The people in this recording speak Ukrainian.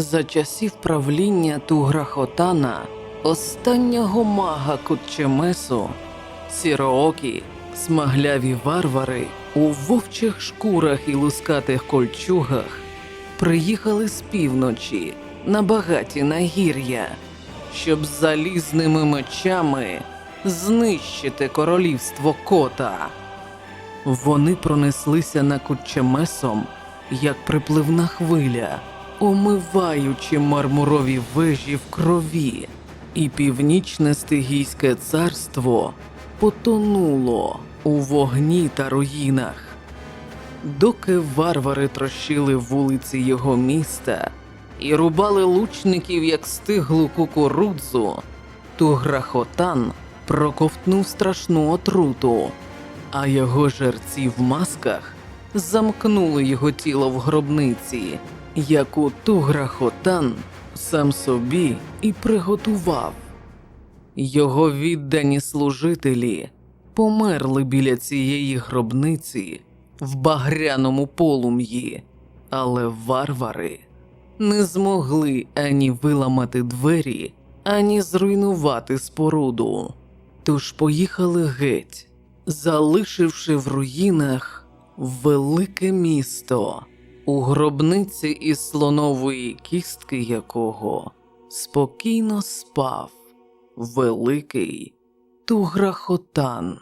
За часів правління Туграхотана, останнього мага Кутчемесу, сіроокі, смагляві варвари у вовчих шкурах і лускатих кольчугах приїхали з півночі на багаті нагір'я, щоб залізними мечами знищити королівство кота. Вони пронеслися над Кутчемесом, як припливна хвиля, омиваючи мармурові вежі в крові, і північне стигійське царство потонуло у вогні та руїнах. Доки варвари трощили вулиці його міста і рубали лучників як стиглу кукурудзу, Туграхотан проковтнув страшну отруту, а його жерці в масках замкнули його тіло в гробниці, яку Туграхотан сам собі і приготував. Його віддані служителі померли біля цієї гробниці в багряному полум'ї, але варвари не змогли ані виламати двері, ані зруйнувати споруду. Тож поїхали геть, залишивши в руїнах велике місто, у гробниці із слонової кістки якого спокійно спав великий Туграхотан.